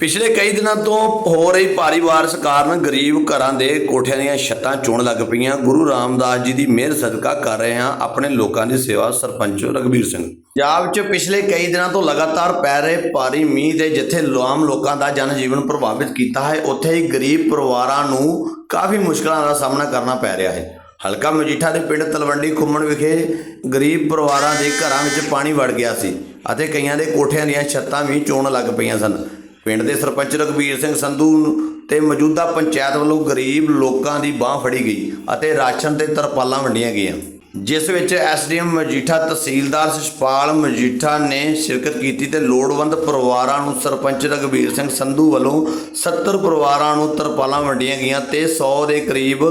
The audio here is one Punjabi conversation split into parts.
ਪਿਛਲੇ ਕਈ ਦਿਨਾਂ ਤੋਂ ਹੋ ਰਹੀ ਭਾਰੀ ਬਾਰਿਸ਼ ਕਾਰਨ ਗਰੀਬ ਘਰਾਂ ਦੇ ਕੋਠਿਆਂ ਦੀਆਂ ਛੱਤਾਂ ਚੋਣ ਲੱਗ ਪਈਆਂ। ਗੁਰੂ ਰਾਮਦਾਸ ਜੀ ਦੀ ਮਿਹਰ ਸਦਕਾ ਕਰ ਰਹੇ ਹਾਂ ਆਪਣੇ ਲੋਕਾਂ ਦੀ ਸੇਵਾ। ਸਰਪੰਚ ਰਗਵੀਰ ਸਿੰਘ। ਪੰਜਾਬ 'ਚ ਪਿਛਲੇ ਕਈ ਦਿਨਾਂ ਤੋਂ ਲਗਾਤਾਰ ਪੈ ਰਹੇ ਭਾਰੀ ਮੀਂਹ ਦੇ ਜਿੱਥੇ ਆਮ ਲੋਕਾਂ ਦਾ ਜਨ ਜੀਵਨ ਪ੍ਰਭਾਵਿਤ ਕੀਤਾ ਹੈ, ਉੱਥੇ ਹੀ ਗਰੀਬ ਪਰਿਵਾਰਾਂ ਨੂੰ ਕਾਫੀ ਮੁਸ਼ਕਲਾਂ ਦਾ ਸਾਹਮਣਾ ਕਰਨਾ ਪੈ ਰਿਹਾ ਹੈ। ਹਲਕਾ ਮਜੀਠਾ ਦੇ ਪਿੰਡ ਤਲਵੰਡੀ ਖੁੰਮਣ ਵਿਖੇ ਗਰੀਬ ਪਰਿਵਾਰਾਂ ਦੇ ਘਰਾਂ ਵਿੱਚ ਪਾਣੀ ਵੜ ਗਿਆ ਸੀ ਅਤੇ ਕਈਆਂ ਦੇ ਕੋਠਿਆਂ ਦੀਆਂ ਛੱਤਾਂ ਵੀ ਚੋਣ ਲੱਗ ਪਈਆਂ ਸਨ। ਪਿੰਡ ਦੇ ਸਰਪੰਚ ਰਘਬੀਰ ਸਿੰਘ ਸੰਧੂ ਤੇ ਮੌਜੂਦਾ ਪੰਚਾਇਤ ਵੱਲੋਂ ਗਰੀਬ ਲੋਕਾਂ ਦੀ ਬਾਹ ਫੜੀ ਗਈ ਅਤੇ ਰਾਸ਼ਨ ਤੇ ਤਰਪਾਲਾਂ ਵੰਡੀਆਂ ਗਈਆਂ। ਜਿਸ ਵਿੱਚ ਐਸਡੀਐਮ ਮਜੀਠਾ, ਤਹਿਸੀਲਦਾਰ ਸਸ਼ਪਾਲ ਮਜੀਠਾ ਨੇ ਸ਼ਿਰਕਤ ਕੀਤੀ ਤੇ ਲੋੜਵੰਦ ਪਰਿਵਾਰਾਂ ਨੂੰ ਸਰਪੰਚ ਰਘਬੀਰ ਸਿੰਘ ਸੰਧੂ ਵੱਲੋਂ 70 ਪਰਿਵਾਰਾਂ ਨੂੰ ਤਰਪਾਲਾਂ ਵੰਡੀਆਂ ਗਈਆਂ ਤੇ 100 ਦੇ ਕਰੀਬ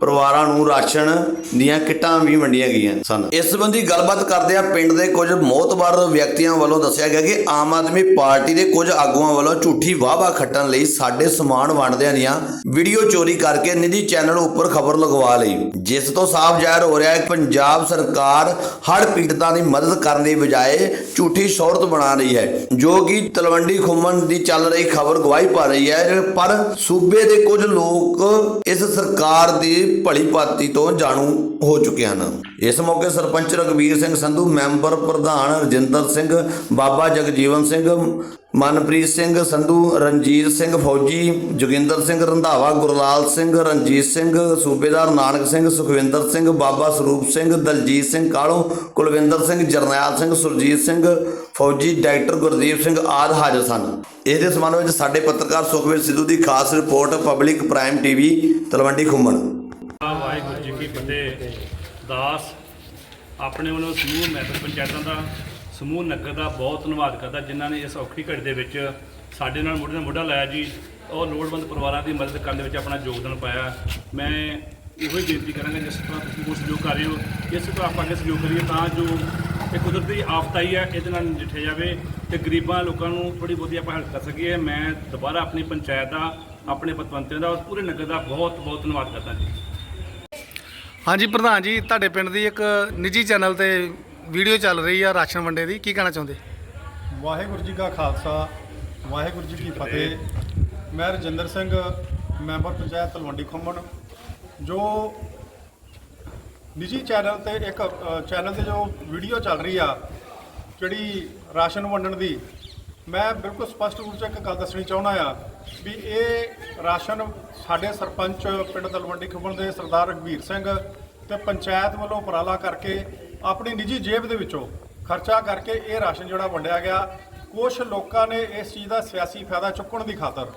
ਪਰਿਵਾਰਾਂ ਨੂੰ ਰਾਸ਼ਨ ਦੀਆਂ ਕਿੱਟਾਂ ਵੀ ਵੰਡੀਆਂ ਗਈਆਂ ਸਨ। ਇਸ ਸੰਬੰਧੀ ਗੱਲਬਾਤ ਕਰਦਿਆਂ ਪਿੰਡ ਦੇ ਕੁਝ ਮੋਤਬਰ ਵਿਅਕਤੀਆਂ ਵੱਲੋਂ ਦੱਸਿਆ ਗਿਆ ਕਿ ਆਮ ਆਦਮੀ ਪਾਰਟੀ ਦੇ ਕੁਝ ਆਗੂਆਂ ਵੱਲੋਂ ਝੂਠੀ ਵਾਹਵਾ ਖੱਟਣ ਲਈ ਸਾਡੇ ਸਮਾਨ ਵੰਡਦਿਆਂ ਦੀਆਂ ਵੀਡੀਓ ਚੋਰੀ ਕਰਕੇ ਨਿੱਜੀ ਚੈਨਲ ਉੱਪਰ ਖਬਰ ਲਗਵਾ ਲਈ। ਜਿਸ ਤੋਂ ਸਾਫ਼ ਜ਼ਾਹਿਰ ਹੋ ਰਿਹਾ ਹੈ ਕਿ ਪੰਜਾਬ ਸਰਕਾਰ ਹੜ੍ਹ ਪੀੜਤਾਂ ਦੀ ਮਦਦ ਕਰਨ ਦੀ ਬਜਾਏ ਝੂਠੀ ਸ਼ੌਹਰਤ ਬਣਾ ਰਹੀ ਹੈ, ਜੋ ਕਿ ਤਲਵੰਡੀ ਖੁੰਮਣ ਦੀ ਚੱਲ ਰਹੀ ਖਬਰ ਗਵਾਹੀ ਪਾ ਰਹੀ ਹੈ। ਪਰ ਸੂਬੇ ਦੇ ਕੁਝ ਲੋਕ ਇਸ ਸਰਕਾਰ ਦੀ ਭਲੀ ਭਾਤੀ ਤੋਂ ਜਾਣੂ ਹੋ ਚੁੱਕੇ ਹਨ। ਇਸ ਮੌਕੇ ਸਰਪੰਚ ਰਗਵੀਰ ਸਿੰਘ ਸੰਧੂ, ਮੈਂਬਰ ਪ੍ਰਧਾਨ ਰਜਿੰਦਰ ਸਿੰਘ, ਬਾਬਾ ਜਗਜੀਵਨ ਸਿੰਘ, ਮਨਪ੍ਰੀਤ ਸਿੰਘ ਸੰਧੂ, ਰਣਜੀਤ ਸਿੰਘ ਫੌਜੀ, ਜੋਗਿੰਦਰ ਸਿੰਘ ਰੰਧਾਵਾ, ਗੁਰਲਾਲ ਸਿੰਘ, ਰਣਜੀਤ ਸਿੰਘ, ਸੂਬੇਦਾਰ ਨਾਨਕ ਸਿੰਘ, ਸੁਖਵਿੰਦਰ ਸਿੰਘ, ਬਾਬਾ ਸਰੂਪ ਸਿੰਘ, ਦਲਜੀਤ ਸਿੰਘ ਕਾਲੋਂ, ਕੁਲਵਿੰਦਰ ਸਿੰਘ, ਜਰਨੈਲ ਸਿੰਘ, ਸੁਰਜੀਤ ਸਿੰਘ ਫੌਜੀ ਡਾਕਟਰ ਗੁਰਦੀਪ ਸਿੰਘ ਆਦਿ ਹਾਜ਼ਰ ਸਨ। ਇਸ ਦੇ ਸੰਬੰਧ ਵਿੱਚ ਸਾਡੇ ਪੱਤਰਕਾਰ ਸੁਖਵੀਰ ਸਿੱਧੂ ਦੀ ਖਾਸ report, Public Prime TV, Talwandi Khumman. Waheguru ji ਕੀ ਫਤਿਹ। ਦਾਸ, ਆਪਣੇ ਵੱਲੋਂ ਸਮੂਹ ਮੈਂਬਰ ਪੰਚਾਇਤਾਂ ਦਾ, ਸਮੂਹ ਨਗਰ ਦਾ ਬਹੁਤ ਧੰਨਵਾਦ ਕਰਦਾ, ਜਿਨ੍ਹਾਂ ਨੇ ਇਸ ਔਖੀ ਘੜੀ ਦੇ ਵਿੱਚ ਸਾਡੇ ਨਾਲ ਮੋਢੇ ਨਾਲ ਮੋਢਾ ਲਾਇਆ ਜੀ। ਔਰ ਲੋੜਵੰਦ ਪਰਿਵਾਰਾਂ ਦੀ ਮਦਦ ਕਰਨ ਦੇ ਵਿੱਚ ਆਪਣਾ ਯੋਗਦਾਨ ਪਾਇਆ। ਮੈਂ ਇਹੋ ਹੀ ਬੇਨਤੀ ਕਰਾਂਗਾ, ਜਿਸ ਤਰ੍ਹਾਂ ਤੁਸੀਂ ਕੋਈ ਸਹਿਯੋਗ ਕਰ ਰਹੇ ਹੋ ਇਸ ਤਰ੍ਹਾਂ ਆਪਾਂ ਅੱਗੇ ਸਹਿਯੋਗ ਕਰੀਏ, ਤਾਂ ਜੋ ਇਹ ਕੁਦਰਤੀ ਆਫਤ ਆਈ ਹੈ, ਇਹਦੇ ਨਾਲ ਨਜਿੱਠਿਆ ਜਾਵੇ ਤੇ ਗਰੀਬਾਂ ਲੋਕਾਂ ਨੂੰ ਥੋੜੀ ਬਹੁਤੀ ਆਪਾਂ ਹੈਲਪ ਕਰ ਸਕੀਏ। ਮੈਂ ਦੁਬਾਰਾ ਆਪਣੀ ਪੰਚਾਇਤ ਦਾ, ਆਪਣੇ ਪਤਵੰਤਿਆਂ ਦਾ ਔਰ ਪੂਰੇ ਨਗਰ ਦਾ ਬਹੁਤ ਬਹੁਤ ਧੰਨਵਾਦ ਕਰਦਾ ਜੀ। ਹਾਂਜੀ, ਪ੍ਰਧਾਨ ਜੀ, ਤੁਹਾਡੇ ਪਿੰਡ ਦੀ ਇੱਕ ਨਿੱਜੀ ਚੈਨਲ ਤੇ ਵੀਡੀਓ ਚੱਲ ਰਹੀ ਆ ਰਾਸ਼ਨ ਵੰਡੇ ਦੀ। ਕੀ ਕਹਿਣਾ ਚਾਹੁੰਦੇ? ਵਾਹਿਗੁਰੂ ਜੀ ਕਾ ਖਾਲਸਾ, ਵਾਹਿਗੁਰੂ ਜੀ ਕੀ ਫਤਿਹ। ਮੈਂ ਰਜਿੰਦਰ ਸਿੰਘ, ਮੈਂਬਰ ਪੰਚਾਇਤ ਤਲਵੰਡੀ ਖੁੰਮਣ, ਜੋ ਨਿੱਜੀ ਚੈਨਲ ਤੇ ਇੱਕ ਚੈਨਲ ਤੇ ਜੋ ਵੀਡੀਓ ਚੱਲ ਰਹੀ ਆ, ਜਿਹੜੀ ਰਾਸ਼ਨ ਵੰਡਣ ਦੀ, ਮੈਂ ਬਿਲਕੁਲ ਸਪਸ਼ਟ ਰੂਪ 'ਚ ਇੱਕ ਗੱਲ ਦੱਸਣੀ ਚਾਹੁੰਦਾ ਆ ਵੀ ਇਹ ਰਾਸ਼ਨ ਸਾਡੇ ਸਰਪੰਚ ਪਿੰਡ ਤਲਵੰਡੀ ਖੰਮਣ ਦੇ ਸਰਦਾਰ ਰਘਵੀਰ ਸਿੰਘ ਤੇ ਪੰਚਾਇਤ ਵੱਲੋਂ ਉਪਰਾਲਾ ਕਰਕੇ ਆਪਣੀ ਨਿੱਜੀ ਜੇਬ ਦੇ ਵਿੱਚੋਂ ਖਰਚਾ ਕਰਕੇ ਇਹ ਰਾਸ਼ਨ ਜਿਹੜਾ ਵੰਡਿਆ ਗਿਆ ਕੁਝ ਲੋਕਾਂ ਨੇ ਇਸ ਚੀਜ਼ ਦਾ ਸਿਆਸੀ ਫਾਇਦਾ ਚੁੱਕਣ ਦੀ ਖਾਤਰ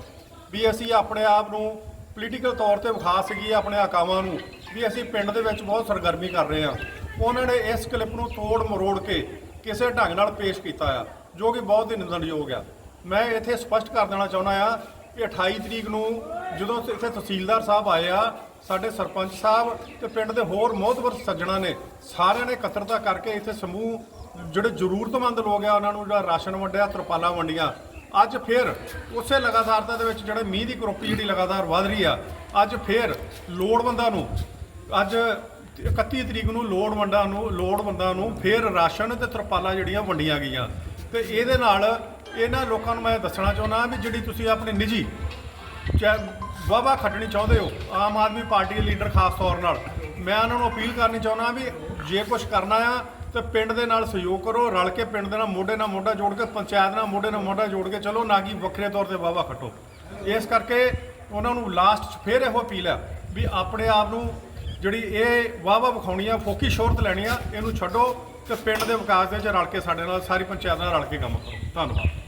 ਵੀ ਅਸੀਂ ਆਪਣੇ ਆਪ ਨੂੰ ਪੋਲੀਟੀਕਲ ਤੌਰ ਤੇ ਵਿਖਾ ਸਕੀਏ ਆਪਣੇ ਆਕਾਵਾਂ ਨੂੰ ਵੀ ਅਸੀਂ ਪਿੰਡ ਦੇ ਵਿੱਚ ਬਹੁਤ ਸਰਗਰਮੀ ਕਰ ਰਹੇ ਹਾਂ। ਉਹਨਾਂ ਨੇ ਇਸ ਕਲਿੱਪ ਨੂੰ ਤੋੜ ਮਰੋੜ ਕੇ ਕਿਸੇ ਢੰਗ ਨਾਲ ਪੇਸ਼ ਕੀਤਾ ਆ, ਜੋ ਕਿ ਬਹੁਤ ਹੀ ਨਿੰਦਣਯੋਗ ਆ। ਮੈਂ ਇੱਥੇ ਸਪਸ਼ਟ ਕਰ ਦੇਣਾ ਚਾਹੁੰਦਾ ਆ ਕਿ 28 ਤਰੀਕ ਨੂੰ ਜਦੋਂ ਇੱਥੇ ਤਹਿਸੀਲਦਾਰ ਸਾਹਿਬ ਆਏ ਆ, ਸਾਡੇ ਸਰਪੰਚ ਸਾਹਿਬ ਤੇ ਪਿੰਡ ਦੇ ਹੋਰ ਮੋਹਤਵਰ ਸੱਜਣਾ ਨੇ, ਸਾਰਿਆਂ ਨੇ ਇਕੱਤਰਤਾ ਕਰਕੇ ਇੱਥੇ ਸਮੂਹ ਜਿਹੜੇ ਜ਼ਰੂਰਤਮੰਦ ਲੋਕ ਆ, ਉਹਨਾਂ ਨੂੰ ਜਿਹੜਾ ਰਾਸ਼ਨ ਵੰਡਿਆ, ਤਰਪਾਲਾਂ ਵੰਡੀਆਂ। ਅੱਜ ਫਿਰ ਉਸੇ ਲਗਾਤਾਰਤਾ ਦੇ ਵਿੱਚ ਜਿਹੜੇ ਮੀਂਹ ਦੀ ਕਰੋਪੀ ਜਿਹੜੀ ਲਗਾਤਾਰ ਵਧ ਰਹੀ ਆ, ਅੱਜ ਫਿਰ ਲੋੜਵੰਦਾਂ ਨੂੰ, ਅੱਜ 31 ਤਰੀਕ ਨੂੰ ਲੋੜਵੰਦਾਂ ਨੂੰ ਲੋੜਵੰਦਾਂ ਨੂੰ ਫਿਰ ਰਾਸ਼ਨ ਤੇ ਤਰਪਾਲਾਂ ਜਿਹੜੀਆਂ ਵੰਡੀਆਂ ਗਈਆਂ। ਤੇ ਇਹਦੇ ਨਾਲ ਇਹਨਾਂ ਲੋਕਾਂ ਨੂੰ ਮੈਂ ਦੱਸਣਾ ਚਾਹੁੰਦਾ ਵੀ ਜਿਹੜੀ ਤੁਸੀਂ ਆਪਣੇ ਨਿੱਜੀ ਵਾਵਾ ਖੱਟਣੀ ਚਾਹੁੰਦੇ ਹੋ, ਆਮ ਆਦਮੀ ਪਾਰਟੀ ਦੇ ਲੀਡਰ ਖਾਸ ਤੌਰ ਨਾਲ, ਮੈਂ ਉਹਨਾਂ ਨੂੰ ਅਪੀਲ ਕਰਨੀ ਚਾਹੁੰਦਾ ਵੀ ਜੇ ਕੁਝ ਕਰਨਾ ਆ ਤੇ ਪਿੰਡ ਦੇ ਨਾਲ ਸਹਿਯੋਗ ਕਰੋ, ਰਲ ਕੇ ਪਿੰਡ ਦੇ ਨਾਲ ਮੋਢੇ ਨਾਲ ਮੋਢਾ ਜੋੜ ਕੇ, ਪੰਚਾਇਤ ਨਾਲ ਮੋਢੇ ਨਾਲ ਮੋਢਾ ਜੋੜ ਕੇ ਚਲੋ, ਨਾ ਕਿ ਵੱਖਰੇ ਤੌਰ ਤੇ ਵਾਵਾ ਖੱਟੋ। ਇਸ ਕਰਕੇ ਉਹਨਾਂ ਨੂੰ ਲਾਸਟ 'ਚ ਫੇਰ ਇਹੋ ਅਪੀਲ ਆ ਵੀ ਆਪਣੇ ਆਪ ਨੂੰ ਜਿਹੜੀ ਇਹ ਵਾਵਾ ਵਿਖਾਉਣੀ ਆ ਫੋਕੀ ਸ਼ੋਹਰਤ ਲੈਣੀ ਆ, ਇਹਨੂੰ ਛੱਡੋ ਤੇ ਪਿੰਡ ਦੇ ਵਿਕਾਸ ਦੇ ਵਿੱਚ ਰਲ ਕੇ ਸਾਡੇ ਨਾਲ, ਸਾਰੀ ਪੰਚਾਇਤ ਨਾਲ ਰਲ ਕੇ ਕੰਮ ਕਰੋ। ਧੰਨਵਾਦ।